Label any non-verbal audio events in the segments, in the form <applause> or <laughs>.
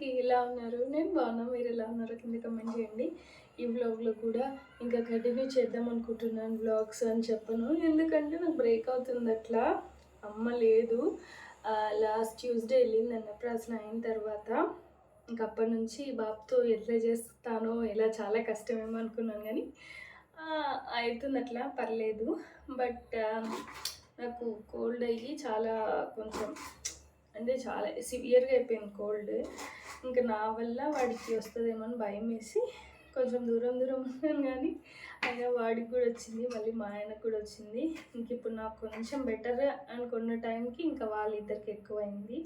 అందరికీ ఎలా ఉన్నారు? నేను బాగున్నా. మీరు ఎలా ఉన్నారో కింద కమెంట్ చేయండి. ఈ వ్లాగ్లో కూడా ఇంకా కంటిన్యూ చేద్దాం అనుకుంటున్నాను. వ్లాగ్స్ అని చెప్పను. ఎందుకంటే నాకు బ్రేక్ అవుతుంది అట్లా. అమ్మ లేదు. లాస్ట్ ట్యూస్డే వెళ్ళింది అన్నప్రాసన అయిన తర్వాత ఇంక అప్పటి నుంచి బాబుతో ఎట్లా చేస్తానో ఎలా చాలా కష్టమేమో అనుకున్నాను కానీ అవుతుంది అట్లా. పర్లేదు. బట్ నాకు కోల్డ్ అయ్యి చాలా కొంచెం అంటే చాలా సివియర్గా అయిపోయింది కోల్డ్ ఇంకా నా వల్ల వాడికి వస్తుందేమో అని భయం వేసి కొంచెం దూరం దూరం ఉన్నాను కానీ అయినా వాడికి కూడా వచ్చింది మళ్ళీ మా ఆయనకు కూడా వచ్చింది. ఇంక ఇప్పుడు నాకు కొంచెం బెటర్ అనుకున్న టైంకి ఇంకా వాళ్ళిద్దరికి ఎక్కువైంది.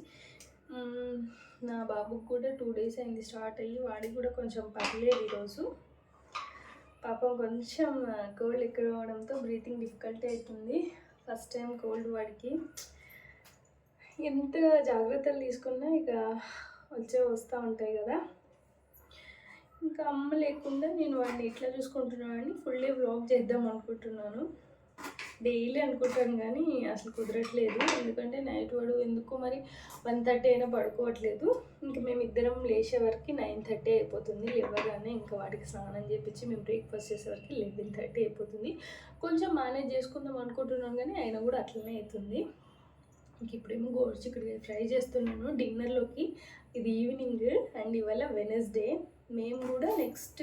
నా బాబుకి కూడా టూ డేస్ అయింది స్టార్ట్ అయ్యి వాడికి కూడా కొంచెం పర్లేదు ఈరోజు. పాపం కొంచెం కోల్డ్ ఎక్కువ అవడంతో బ్రీతింగ్ డిఫికల్టీ అవుతుంది. ఫస్ట్ టైం కోల్డ్ వాడికి. ఎంత జాగ్రత్తలు తీసుకున్నా ఇక వచ్చే వస్తూ ఉంటాయి కదా. ఇంకా అమ్మ లేకుండా నేను వాడిని ఎట్లా చూసుకుంటున్నానని ఫుల్ డే వ్లాగ్ చేద్దాం అనుకుంటున్నాను. డైలీ అనుకుంటాను కానీ అసలు కుదరట్లేదు. ఎందుకంటే నైట్ వాడు ఎందుకో మరి వన్ థర్టీ అయినా పడుకోవట్లేదు. ఇంకా మేము ఇద్దరం లేచే వరకు నైన్ థర్టీ అయిపోతుంది. లేవగానే ఇంకా వాడికి స్నానం చేపించి మేము బ్రేక్ఫాస్ట్ చేసేవరకు లెవెన్ థర్టీ అయిపోతుంది. కొంచెం మేనేజ్ చేసుకుందాం అనుకుంటున్నాం కానీ అయినా కూడా అట్లనే అవుతుంది. ఇంక ఇప్పుడేమో గోరుచిక్కుడుకాయ ఫ్రై చేస్తున్నాను. డిన్నర్లోకి ఇది ఈవినింగ్ అండ్ ఇవాళ వెనస్డే మేము కూడా నెక్స్ట్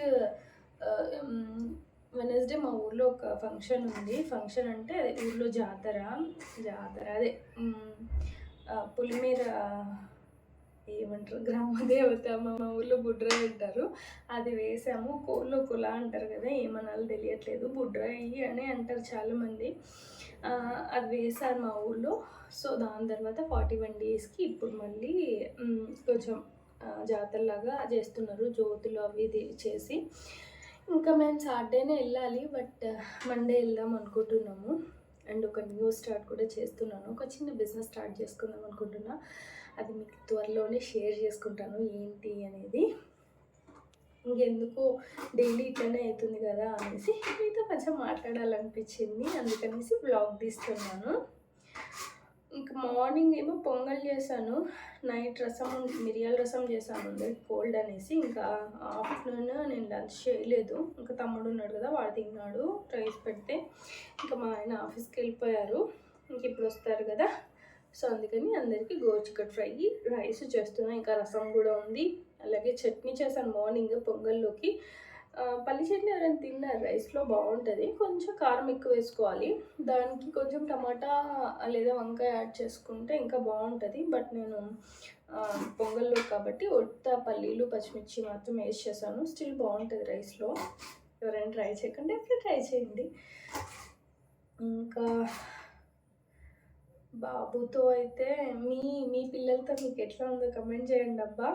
వెనస్డే uh, um, మా ఊర్లో ఒక ఫంక్షన్ ఉంది. ఫంక్షన్ అంటే అదే ఊర్లో జాతర. జాతర అదే um, పులిమీర పులిమేర ఏమంటారు గ్రామ దేవత మా మా ఊర్లో బుడ్ర అంటారు అది వేసాము. కోళ్ళు కులా అంటారు కదా ఏమనాలో తెలియట్లేదు. బుడ్రాయి అని అంటారు చాలామంది. అది వేశారు మా ఊర్లో. సో దాని తర్వాత ఫార్టీ వన్ డేస్కి ఇప్పుడు మళ్ళీ కొంచెం జాతరలాగా చేస్తున్నారు. జ్యోతులు అవి ఇది చేసి. ఇంకా మేము సాటర్డేనే వెళ్ళాలి. బట్ మండే వెళ్దాం అనుకుంటున్నాము. అండ్ ఒక న్యూ స్టార్ట్ కూడా చేస్తున్నాను. ఒక చిన్న బిజినెస్ స్టార్ట్ చేసుకుందాం అనుకుంటున్నా. అది మీకు త్వరలోనే షేర్ చేసుకుంటాను. ఏంటి అనేది. ఇంకెందుకు? డైలీ ఇట్లనే అవుతుంది కదా అనేసి మీతో కొంచెం మాట్లాడాలనిపించింది. అందుకనేసి బ్లాగ్ తీస్తున్నాను. ఇంకా మార్నింగ్ ఏమో పొంగల్ చేశాను. నైట్ రసం మిరియాల రసం చేశాను. కోల్డ్ అనేసి ఇంకా ఆఫ్టర్నూన్ నేను లంచ్ చేయలేదు. ఇంకా తమ్ముడు ఉన్నాడు కదా వాడు తిన్నాడు. రైస్ పెడితే ఇంకా మా ఆయన ఆఫీస్కి వెళ్ళిపోయారు. ఇంక ఇప్పుడు వస్తారు కదా. సో అందుకని అందరికీ గోరుచిక్కట్ ఫ్రై రైస్ చేస్తున్నాను ఇంకా రసం కూడా ఉంది. అలాగే చట్నీ చేశాను మార్నింగ్ పొంగల్లోకి. పల్లి చట్నీ ఎవరైనా తిన్నారు? రైస్లో బాగుంటుంది. కొంచెం కారం ఎక్కువ వేసుకోవాలి. దానికి కొంచెం టమాటా లేదా వంకాయ యాడ్ చేసుకుంటే ఇంకా బాగుంటుంది. బట్ నేను పొంగల్లో కాబట్టి ఒట్ట పల్లీలు పచ్చిమిర్చి మాత్రం వేసి చేశాను. స్టిల్ బాగుంటుంది రైస్లో. ఎవరైనా ట్రై చేయకండి. ఎప్పుడు ట్రై చేయండి. ఇంకా బాబుతో అయితే మీ మీ పిల్లలతో మీకు ఎట్లా ఉందో కమెంట్ చేయండి అబ్బా.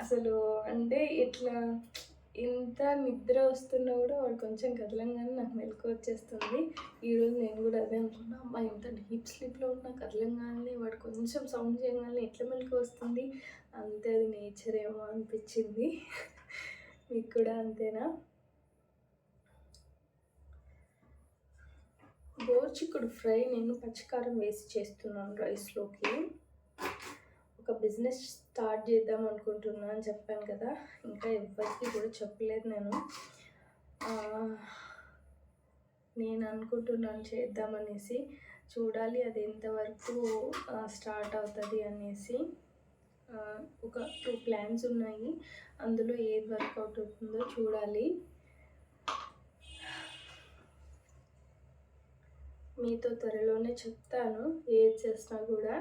అసలు అంటే ఇట్లా ఇంత నిద్ర వస్తున్నా కూడా వాడు కొంచెం కదలంగానే నాకు మెలకు వచ్చేస్తుంది. ఈరోజు నేను కూడా అదే అనుకున్నా అమ్మా ఇంత డీప్ స్లీప్లో ఉన్నా కదలంగానే వాడు కొంచెం సౌండ్ చేయగానే ఎట్లా మెలకు వస్తుంది? అంతే అది నేచర్ ఏమో అనిపించింది. <laughs> మీకు కూడా అంతేనా? గోర్చిక్కుడు ఫ్రై నేను పచ్చికారం వేసి చేస్తున్నాను రైస్లోకి. ఒక బిజినెస్ స్టార్ట్ చేద్దాం అనుకుంటున్నా అని చెప్పాను కదా ఇంకా ఎవరికి కూడా చెప్పలేదు నేను. నేను అనుకుంటున్నాను చేద్దామనేసి చూడాలి అది ఎంతవరకు స్టార్ట్ అవుతుంది అనేసి. ఒక టూ ప్లాన్స్ ఉన్నాయి. అందులో ఏది వర్కౌట్ అవుతుందో చూడాలి. మీతో త్వరలోనే చెప్తాను ఏది చేసినా కూడా.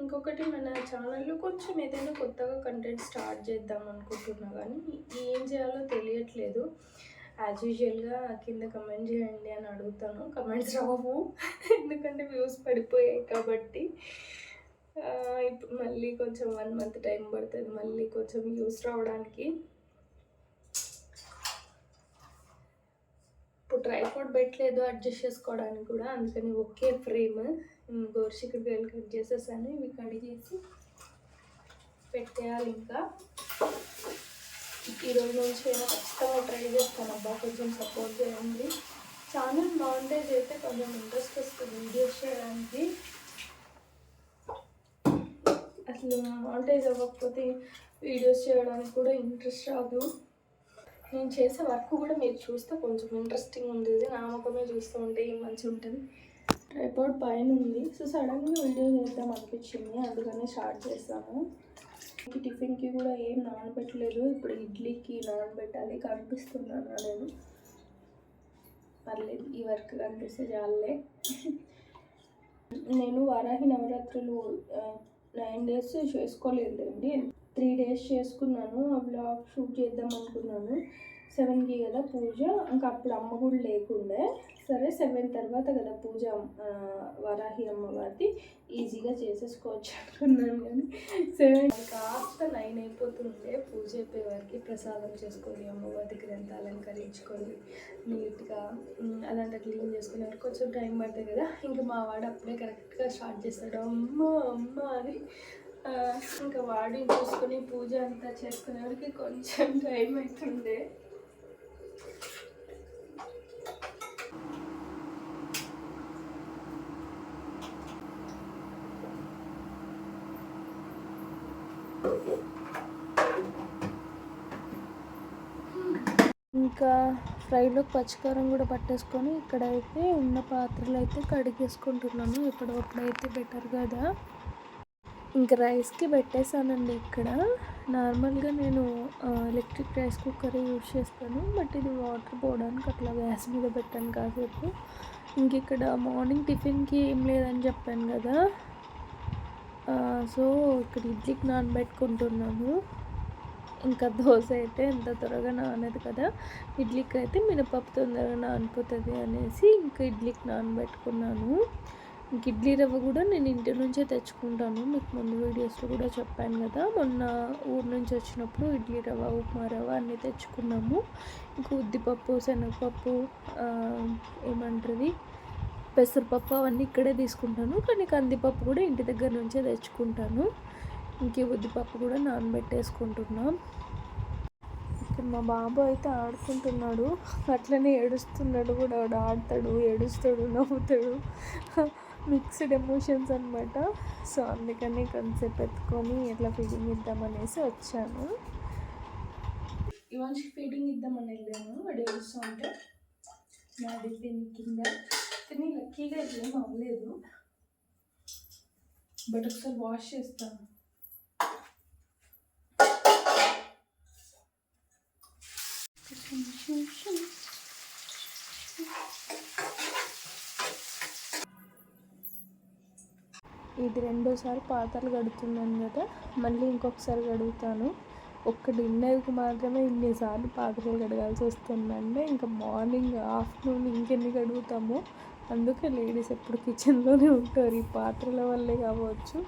ఇంకొకటి మన ఛానల్లో కొంచెం ఏదైనా కొత్తగా కంటెంట్ స్టార్ట్ చేద్దాం అనుకుంటున్నా కానీ ఏం చేయాలో తెలియట్లేదు. యాజ్ యూజువల్గా కింద కమెంట్ చేయండి అని అడుగుతాను. కమెంట్స్ రావు. ఎందుకంటే వ్యూస్ పడిపోయాయి కాబట్టి. ఇప్పుడు మళ్ళీ కొంచెం వన్ మంత్ టైం పడుతుంది. మళ్ళీ కొంచెం వ్యూస్ రావడానికి ఇప్పుడు ట్రైపాడ్ పెట్టలేదు అడ్జస్ట్ చేసుకోవడానికి కూడా అందుకని ఒకే ఫ్రేమ్ గోర్షికి వేలు కట్ చేసేసాను. ఇవి కట్ చేసి పెట్టేయాలి ఇంకా. ఈరోజు నుంచి ఏదో ఖచ్చితంగా ట్రై చేస్తాను. అబ్బా కొంచెం సపోర్ట్ చేయండి. ఛానల్ బాగుంటే చేస్తే కొంచెం ఇంట్రెస్ట్ వస్తుంది వీడియోస్ చేయడానికి. అసలు మాంటేజ్ అవ్వకపోతే వీడియోస్ చేయడానికి కూడా ఇంట్రెస్ట్ రాదు. నేను చేసే వర్క్ కూడా మీరు చూస్తే కొంచెం ఇంట్రెస్టింగ్ ఉంటుంది నా ముఖమే చూస్తూ ఉంటే ఏం మంచిగా ఉంటుంది ట్రైపాడ్ పైన ఉంది. సో సడన్గా వీడియో చేద్దాం అనిపించింది. అందుకనే స్టార్ట్ చేస్తాము ఇంక టిఫిన్కి కూడా ఏం నానబెట్టలేదు. ఇప్పుడు ఇడ్లీకి నానబెట్టాలి. కనిపిస్తున్నాను నేను. పర్లేదు ఈ వర్క్ కనిపిస్తే చాలే. నేను వారాహి నవరాత్రులు నైన్ డేస్ చేసుకోలేదండి. త్రీ డేస్ చేసుకున్నాను ఆ బ్లాగ్ షూట్ చేద్దాం అనుకున్నాను. సెవెన్కి కదా పూజ ఇంకా అప్పుడు అమ్మ కూడా లేకుండే. సరే సెవెన్ తర్వాత కదా పూజ వరాహి అమ్మవారిది. ఈజీగా చేసేసుకోవచ్చు అనుకున్నాను కానీ సెవెన్ కాస్త నైన్ అయిపోతుండే. పూజ అయిపోయేవారికి ప్రసాదం చేసుకొని అమ్మవారి దగ్గర అంతా అలంకరించుకొని నీట్గా అదంతా క్లీన్ చేసుకునే వరకు కొంచెం టైం పడుతుంది కదా. ఇంకా మా వాడు అప్పుడే కరెక్ట్గా స్టార్ట్ చేస్తాడు. అమ్మ అమ్మ అని ఇంకా వాడిని చూసుకొని పూజ అంతా చేసుకునే వరకు కొంచెం టైం అవుతుండే ఇంకా ఫ్రైలో పచ్చికారం కూడా పట్టేసుకొని ఇక్కడైతే ఉన్న పాత్రలు అయితే కడిగేసుకుంటున్నాను. ఎప్పటికప్పుడు అయితే బెటర్ కదా. ఇంకా రైస్కి పెట్టేశానండి ఇక్కడ. నార్మల్గా నేను ఎలక్ట్రిక్ రైస్ కుక్కర్ యూజ్ చేస్తాను. బట్ ఇది వాటర్ పోవడానికి అట్లా గ్యాస్ మీద పెట్టాను కాసేపు. ఇంక ఇక్కడ మార్నింగ్ టిఫిన్కి ఏం లేదని చెప్పాను కదా. సో ఇక్కడ ఇడ్లీకి నానబెట్టుకుంటున్నాను. ఇంకా దోశ అయితే ఎంత త్వరగా నానదు కదా. ఇడ్లీకి అయితే మినపప్పు తొందరగా నానిపోతుంది అనేసి ఇంకా ఇడ్లీకి నానబెట్టుకున్నాను. గిడ్లీ రవ్వ కూడా నేను ఇంటి నుంచే తెచ్చుకుంటాను. మీకు ముందు వీడియోస్లో కూడా చెప్పాను కదా మొన్న ఊరు నుంచి వచ్చినప్పుడు ఇడ్లీ రవ్వ ఉప్మా రవ్వ అన్నీ తెచ్చుకున్నాము. ఇంకా ఉద్దిపప్పు శనగపప్పు ఏమంటుంది ఏమంటారు పెసరపప్పు అవన్నీ ఇక్కడే తీసుకుంటాను. కానీ కందిపప్పు కూడా ఇంటి దగ్గర నుంచే తెచ్చుకుంటాను. ఇంక ఉద్దిపప్పు కూడా నానబెట్టేసుకుంటున్నాం. మా బాబు అయితే ఆడుకుంటున్నాడు. అట్లనే ఏడుస్తున్నాడు కూడా. ఆడతాడు ఏడుస్తాడు నవ్వుతాడు. మిక్స్డ్ ఎమోషన్స్ అనమాట సో అందుకని కొంచెంసేపు ఎత్తుకొని ఎట్లా ఫీడింగ్ ఇద్దామనేసి వచ్చాను. ఇవాళ ఫీడింగ్ ఇద్దామని వెళ్ళాను. వాడు ఏడుస్తూ ఉంటే నా తిని కింద తిని లక్కీగా ఏం అవ్వలేదు. బట్ ఒకసారి వాష్ చేస్తాను. ఇది రెండోసారి పాత్రలు కడుతున్నాను కదా మళ్ళీ ఇంకొకసారి కడుగుతాను. ఒక్క డిన్నర్కి మాత్రమే ఇన్నిసార్లు పాత్రలు కడగాల్సి వస్తుందంటే ఇంకా మార్నింగ్ ఆఫ్టర్నూన్ ఇంకెన్ని కడుగుతాము అందుకే లేడీస్ ఎప్పుడు కిచెన్లోనే ఉంటారు. ఈ పాత్రల వల్లే కావచ్చు.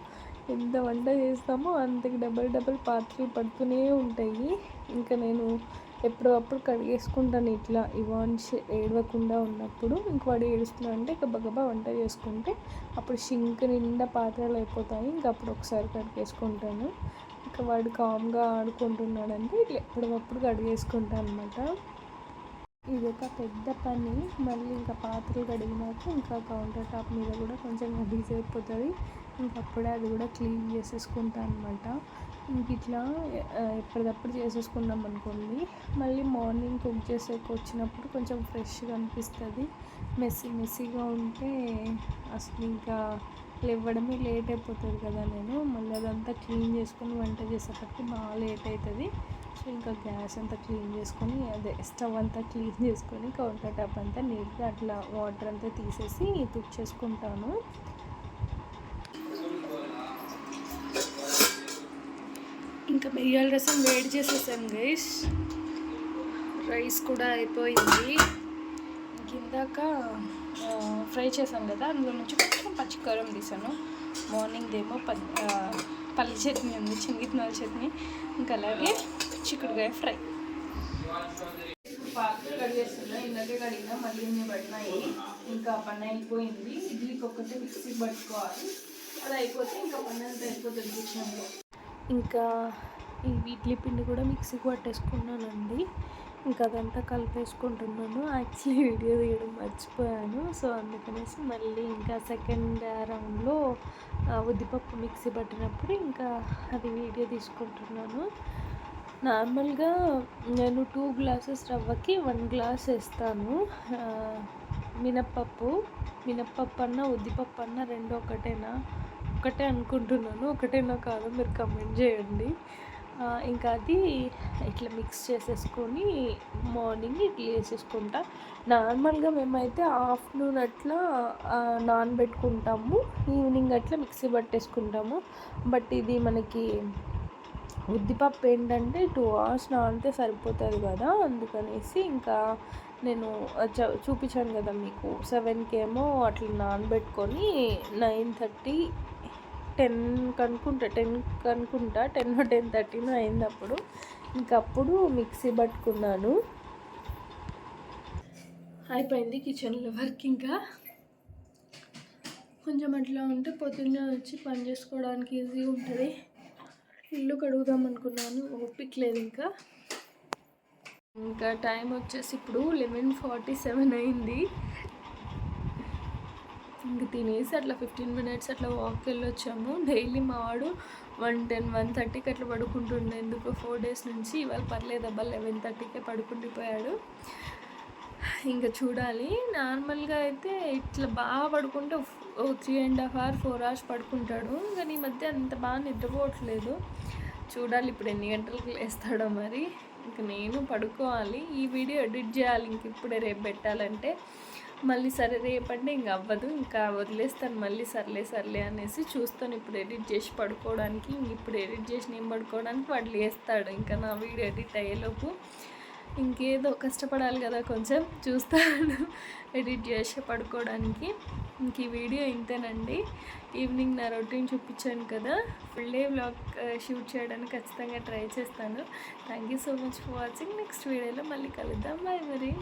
ఎంత వంట చేస్తామో అంతకి డబల్ డబల్ పాత్రలు పడుతూనే ఉంటాయి. ఇంకా నేను ఎప్పుడప్పుడు కడిగేసుకుంటాను ఇట్లా ఇవాన్స్ ఏడవకుండా ఉన్నప్పుడు ఇంక వాడు ఏడుస్తున్నా అంటే గబగబా వంట చేసుకుంటే అప్పుడు షింక్ నిండా పాత్రలు అయిపోతాయి. ఇంక అప్పుడు ఒకసారి కడిగేసుకుంటాను. ఇంకా వాడు కామ్గా ఆడుకుంటున్నాడంటే ఇట్లా ఎప్పుడప్పుడు కడిగేసుకుంటాను అనమాట ఇది ఒక పెద్ద పని. మళ్ళీ ఇంకా పాత్రలు కడిగినాక ఇంకా కౌంటర్ టాప్ మీద కూడా కొంచెం గలీజ్ అయిపోతుంది ఇంకప్పుడే అది కూడా క్లీన్ చేసేసుకుంటాను అనమాట ఇంక ఇట్లా ఎప్పటికప్పుడు చేసేసుకున్నాం అనుకోండి. మళ్ళీ మార్నింగ్ కుక్ చేసేకి వచ్చినప్పుడు కొంచెం ఫ్రెష్గా అనిపిస్తుంది. మెస్సీ మెస్సీగా ఉంటే అసలు ఇంకా లేవడమే లేట్ అయిపోతుంది కదా నేను. మళ్ళీ అదంతా క్లీన్ చేసుకుని వంట చేసేటప్పుడు బాగా లేట్ అవుతుంది సో ఇంకా గ్యాస్ అంతా క్లీన్ చేసుకొని అదే స్టవ్ అంతా క్లీన్ చేసుకొని కౌంటర్ టాప్ అంతా నీట్గా అట్లా వాటర్ అంతా తీసేసి తుడిచేసుకుంటాను. ఇంకా మిరియాల రసం వేడి చేసేసాను గైస్ రైస్ కూడా అయిపోయింది. కిందాక ఫ్రై చేశాను కదా అందులో నుంచి కొంచెం పచ్చికారం తీసాను. మార్నింగ్ ఏమో ప పల్లి చట్నీ ఉంది చింగిత్నాల చట్నీ. ఇంకా అలాగే చిక్కుడుకాయ ఫ్రై. పాత్రలు కడిగేస్తున్నా ఇందాకే కడిగినా మళ్ళీ ఇన్ని పడినాయి. ఇంకా పని అయిపోయింది. ఇడ్లీకి ఒక్కటే మిక్సీ పట్టుకోవాలి. అది అయిపోతే ఇంకా పని అంతా అయిపోతుంది కిచెన్లో. ఇంకా ఈ ఇడ్లీ పిండి కూడా మిక్సీకి పట్టేసుకున్నానండి. ఇంకా అదంతా కలిపేసుకుంటున్నాను. యాక్చువల్లీ వీడియో తీయడం మర్చిపోయాను. సో అందుకనేసి మళ్ళీ ఇంకా సెకండ్ రౌండ్లో ఉద్దిపప్పు మిక్సీ పట్టినప్పుడు ఇంకా అది వీడియో తీసుకుంటున్నాను. నార్మల్గా నేను టూ గ్లాసెస్ రవ్వకి వన్ గ్లాస్ వేస్తాను. మినప్పప్పు మినప్పప్పు అన్న ఉద్దిపప్పు అన్న రెండు ఒకటేనా? ఒకటే అనుకుంటున్నాను. ఒకటేనా కాదు మీరు కమెంట్ చేయండి. ఇంకా అది ఇట్లా మిక్స్ చేసేసుకొని మార్నింగ్ ఇడ్లీ వేసేసుకుంటా. నార్మల్గా మేమైతే ఆఫ్టర్నూన్ అట్లా నానబెట్టుకుంటాము. ఈవినింగ్ అట్లా మిక్సీ పట్టేసుకుంటాము. బట్ ఇది మనకి ఉద్దిపప్పు ఏంటంటే టూ అవర్స్ నానితే సరిపోతుంది కదా అందుకనేసి ఇంకా నేను చూపించాను కదా మీకు. సెవెన్కి ఏమో అట్లా నానబెట్టుకొని నైన్ థర్టీ టెన్ కనుక్కుంటా టెన్ కనుక్కుంటా టెన్ టెన్ థర్టీనో అయింది అప్పుడు ఇంకప్పుడు మిక్సీ పట్టుకున్నాను. అయిపోయింది కిచెన్లో వర్క్ ఇంకా. కొంచెం అట్లా ఉంటే పొద్దున్నే వచ్చి పని చేసుకోవడానికి ఈజీగా ఉంటుంది. ఇల్లు కడుగుదాం అనుకున్నాను ఓపిక లేదు ఇంకా. ఇంకా టైం వచ్చేసి ఇప్పుడు లెవెన్ ఫార్టీ సెవెన్ అయింది. ఇంక తినేసి అట్లా ఫిఫ్టీన్ మినిట్స్ అట్లా వాక్ వెళ్ళొచ్చాము. డైలీ మా వాడు వన్ టెన్ వన్ థర్టీకి అట్లా పడుకుంటుండే. ఎందుకు ఫోర్ డేస్ నుంచి ఇవాళ పర్లేదు అబ్బా లెవెన్ థర్టీకే పడుకుండిపోయాడు. ఇంకా చూడాలి. నార్మల్గా అయితే ఇట్లా బాగా పడుకుంటే three and half hour four hours పడుకుంటాడు. కానీ ఈ మధ్య అంత బాగా నిద్రపోవట్లేదు. చూడాలి ఇప్పుడు ఎన్ని గంటలకు లేస్తాడో మరి. ఇంకా నేను పడుకోవాలి. ఈ వీడియో ఎడిట్ చేయాలి. ఇంక ఇప్పుడే రేపు పెట్టాలంటే మళ్ళీ సరే రేపంటే ఇంక అవ్వదు. ఇంకా వదిలేస్తాను. మళ్ళీ సర్లే సర్లే అనేసి చూస్తాను. ఇప్పుడు ఎడిట్ చేసి పడుకోవడానికి ఇంక ఇప్పుడు ఎడిట్ చేసి నేను పడుకోవడానికి వాడు లేస్తాడు. ఇంకా నా వీడియో ఎడిట్ అయ్యేలోపు ఇంకేదో కష్టపడాలి కదా కొంచెం చూస్తాను. ఎడిట్ చేసి పడుకోవడానికి. ఇంక ఈ వీడియో ఇంతేనండి. ఈవినింగ్ నా రొటీన్ చూపించాను కదా. ఫుల్ డే బ్లాగ్ షూట్ చేయడానికి ఖచ్చితంగా ట్రై చేస్తాను. Thank you so much for watching next వీడియోలో మళ్ళీ కలుద్దాం. బాయ్ మరి.